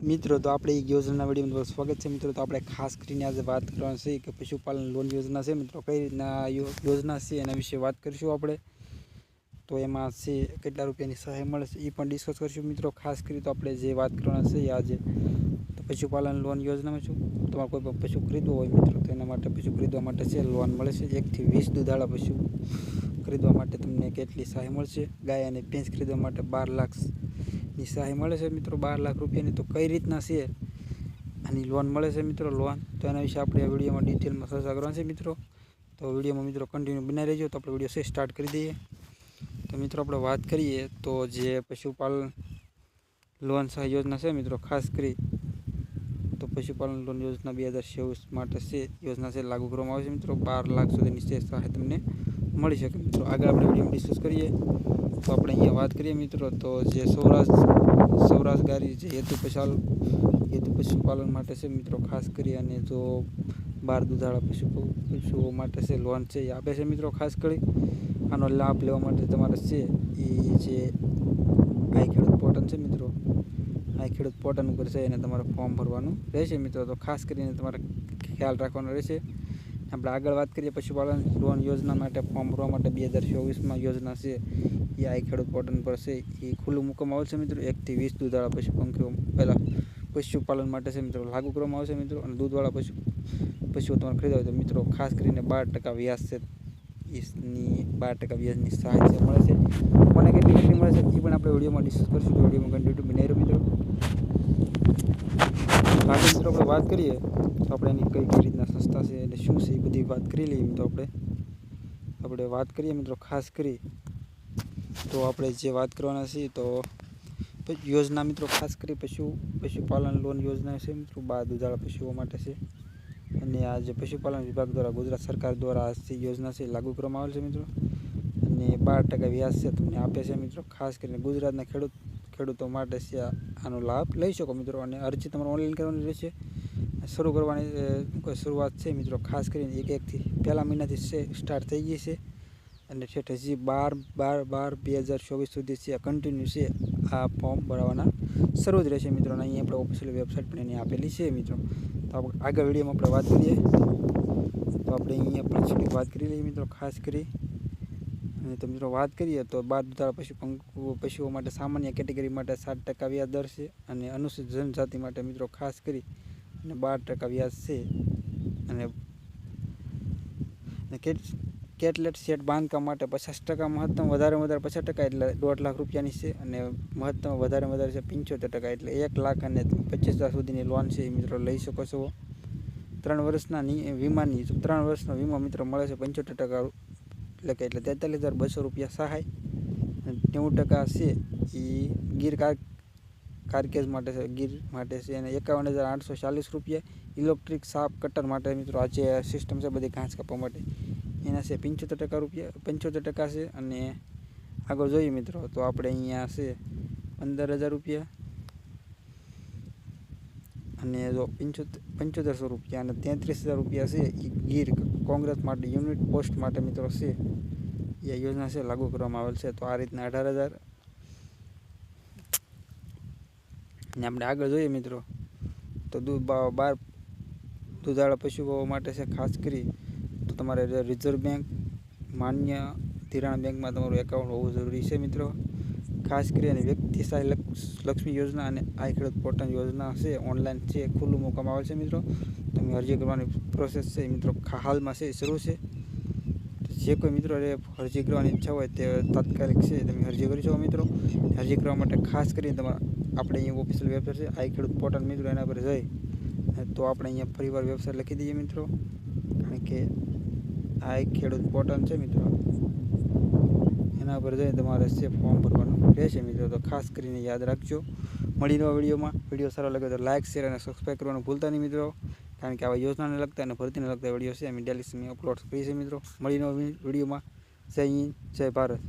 મિત્રો, તો આપણે એક યોજનાના વિડીયોમાં સ્વાગત છે. મિત્રો, તો આપણે ખાસ કરીને આજે વાત કરવાની છે કે પશુપાલન લોન યોજના છે. મિત્રો, કઈ રીતના યોજના છે એના વિશે વાત કરીશું આપણે. તો એમાં છે કેટલા રૂપિયાની સહાય મળશે એ પણ ડિસ્કસ કરીશું. મિત્રો, ખાસ કરી તો આપણે જે વાત કરવાના છે આજે તો પશુપાલન લોન યોજનામાં શું તમારે કોઈ પણ પશુ ખરીદવું હોય મિત્રો, તો એના માટે પશુ ખરીદવા માટે છે લોન મળે છે. એકથી વીસ દુધાળા પશુ ખરીદવા માટે તમને કેટલી સહાય મળશે? ગાય અને ભેંસ ખરીદવા માટે બાર લાખની સહાય મળે છે મિત્રો, બાર લાખ રૂપિયાની તો કઈ રીતના છે? આની લોન મળે છે મિત્રો લોન તો એના વિશે આપણે આ વિડીયોમાં ડિટેલમાં ચર્ચા કરવાની છે મિત્રો. તો વિડીયોમાં મિત્રો કન્ટિન્યુ બનાવી રહેજો, તો આપણે વીડિયો સ્ટાર્ટ કરી દઈએ. તો મિત્રો આપણે વાત કરીએ, તો જે પશુપાલન લોન સહાય યોજના છે મિત્રો, ખાસ કરી, તો પશુપાલન લોન યોજના બે હજાર માટે છે, યોજના છે લાગુ કરવામાં આવે છે મિત્રો. બાર લાખ સુધીની સહાય તમને મળી શકે મિત્રો. આગળ આપણે વીડિયો ડિસ્કસ કરીએ. તો આપણે અહીંયા વાત કરીએ મિત્રો, તો જે સૌરાષ્ટ્ર સૌરાષ્ટ્રગારી જે હેતુ પશાલ હેતુ પશુપાલન માટે છે મિત્રો, ખાસ કરી અને જો બાર દુધાળા પશુ, પશુઓ માટે છે, લોન છે, એ આપે છે મિત્રો, ખાસ કરી. આનો લાભ લેવા માટે તમારે છે, એ જે આઈ ખેડૂત પોર્ટલ છે મિત્રો આઈ ખેડૂત પોર્ટલ ઉપર છે, એને તમારે ફોર્મ ભરવાનું રહેશે મિત્રો. તો ખાસ કરીને તમારે ખ્યાલ રાખવાનો રહેશે આપણે આગળ વાત કરીએ પશુપાલન લોન યોજના માટે, ફોર્મ ભરવા માટે બે હજાર ચોવીસમાં યોજના છે. એ આઈ ખેડૂત પોર્ટલ પર છે. એ ખુલ્લું મૂકવામાં આવશે મિત્રો. એકથી વીસ દૂધવાળા પશુ પંખીઓ, પહેલાં પશુપાલન માટે છે મિત્રો. લાગુ કરવામાં આવશે મિત્રો. અને દૂધવાળા પશુ પશુઓ તમારે ખરીદવા તો મિત્રો, ખાસ કરીને બાર ટકા વ્યાજ છે. એની બાર ટકા વ્યાજની સહાય મળે છે. મને કેટલી કેટલી મળે છે એ પણ આપણે વિડીયોમાં ડિસ્કસ કરીશું. વિડીયોમાં કન્ટિન્યુ રહ્યો મિત્રો. મિત્રો આપણે વાત કરીએ, તો આપણે એની કઈ કઈ રીતના સંસ્થા છે અને શું છે એ બધી વાત કરી લઈએ મિત્રો આપણે. આપણે વાત કરીએ મિત્રો ખાસ કરી. તો આપણે જે વાત કરવાના છીએ તો યોજના મિત્રો ખાસ કરી પશુ, પશુપાલન લોન યોજના છે મિત્રો બા દુધાળા પશુઓ માટે છે. અને આ જે પશુપાલન વિભાગ દ્વારા ગુજરાત સરકાર દ્વારા આ જે યોજના છે લાગુ કરવામાં આવેલ છે મિત્રો. અને બાર ટકા વ્યાજ છે તમને આપે છે મિત્રો, ખાસ કરીને ગુજરાતના ખેડૂત ખેડૂતો માટે છે આનો લાભ લઈ શકો મિત્રો. અને અરજી તમારે ઓનલાઈન કરવાની રહેશે. શરૂ કરવાની કોઈ શરૂઆત છે મિત્રો, ખાસ કરીને એક એકથી પહેલા મહિનાથી સ્ટાર્ટ થઈ ગઈ છે. અને છેઠ હજી બાર બાર બાર, બે હજાર ચોવીસ સુધી છે, આ કન્ટિન્યુ છે, આ ફોર્મ ભરાવાના. શરૂ જ રહેશે મિત્રો. અને અહીં આપણે ઓફિશિયલ વેબસાઇટ પણ એની આપેલી છે મિત્રો. તો આગળ વિડીયોમાં આપણે વાત કરીએ. તો આપણે અહીંયા પણ છેલ્લી વાત કરી લઈએ મિત્રો, ખાસ કરી. અને તમે મિત્રો વાત કરીએ તો બાર દુધાળા પશુ પંખુ પશુઓ માટે સામાન્ય કેટેગરી માટે સાત ટકા વ્યાજ દર છે અને અનુસૂચિત જનજાતિ માટે મિત્રો ખાસ કરી અને બાર ટકા વ્યાજ છે. અને કેટ કેટલેટ સેટ બાંધકામ માટે પચાસ ટકા, મહત્તમ વધારે વધારે પચાસ ટકા એટલે દોઢ લાખ રૂપિયાની છે અને મહત્તમ વધારે વધારે છે પંચોતેર ટકા એટલે એક લાખ અને પચીસ હજાર સુધીની લોન છે એ મિત્રો લઈ શકો છો. ત્રણ વર્ષના વીમાની ત્રણ વર્ષનો વીમો મિત્રો મળે છે પંચોતેર ટકા એટલે કે એટલે તેતાલીસ હજાર બસો રૂપિયા સહાય. નેવું ટકા છે એ ગીર કાર, કારકેજ માટે છે, ગીર માટે છે અને એકાવન હજાર આઠસો ચાલીસ રૂપિયા. ઇલેક્ટ્રિક સાપ કટર માટે મિત્રો આ જે સિસ્ટમ છે બધી ઘાસ કાપવા માટે. એના છે પંચોતેર ટકા રૂપિયા, પંચોતેર ટકા છે અને આગળ જોઈએ મિત્રો, તો આપણે અહીંયા છે પંદર હજાર રૂપિયા. અને જો પંચોતેર પંચોતેરસો રૂપિયા અને તેત્રીસ હજાર રૂપિયા છે એ ગીર કોંગ્રેસ માટે યુનિટ પોસ્ટ માટે મિત્રો છે. એ યોજના છે, લાગુ કરવામાં આવેલ છે. તો આ રીતના અઢાર હજાર. ને આપણે આગળ જોઈએ મિત્રો. તો દૂધ બાર દુધાળા પશુઓ માટે છે, ખાસ કરી તો તમારે રિઝર્વ બેંક, માન્ય ધિરાણ બેંકમાં તમારું એકાઉન્ટ હોવું જરૂરી છે મિત્રો. ખાસ કરી અને વ્યક્તિ સહાય લક્ષ્મી યોજના અને આઈ ખેડૂત પોર્ટલ યોજના છે ઓનલાઈન છે, ખુલ્લું મૂકવામાં આવે છે મિત્રો. તમે અરજી કરવાની પ્રોસેસ છે મિત્રો હાલમાં છે શરૂ છે. જે કોઈ મિત્રો અરજી કરવાની ઈચ્છા હોય તે તાત્કાલિક છે તમે અરજી કરી શકો મિત્રો. અરજી કરવા માટે ખાસ કરીને તમારે આપણે અહીંયા ઓફિશિયલ વેબસાઇટ છે આઈ ખેડૂત પોર્ટલ મિત્રો, એના પર જઈ તો આપણે અહીંયા ફરીવાર વેબસાઇટ લખી દઈએ મિત્રો. કારણ કે આ એક ખેડૂત પોર્ટલ છે મિત્રો. એના પર જઈને તમારે છે ફોર્મ ભરવાનું રહેશે મિત્રો. તો ખાસ કરીને યાદ રાખજો. મળી વિડીયોમાં. વીડિયો સારો લાગે તો લાઇક શેર અને સબસ્ક્રાઈબ કરવાનું ભૂલતા નહીં મિત્રો. કારણ કે આવા યોજનાને લગતા અને ભરતીને લગતા વીડિયો છે. અમે ડેલી અપલોડ કરીએ છીએ મિત્રો. મળી વિડીયોમાં. જય હિન્દ, જય ભારત.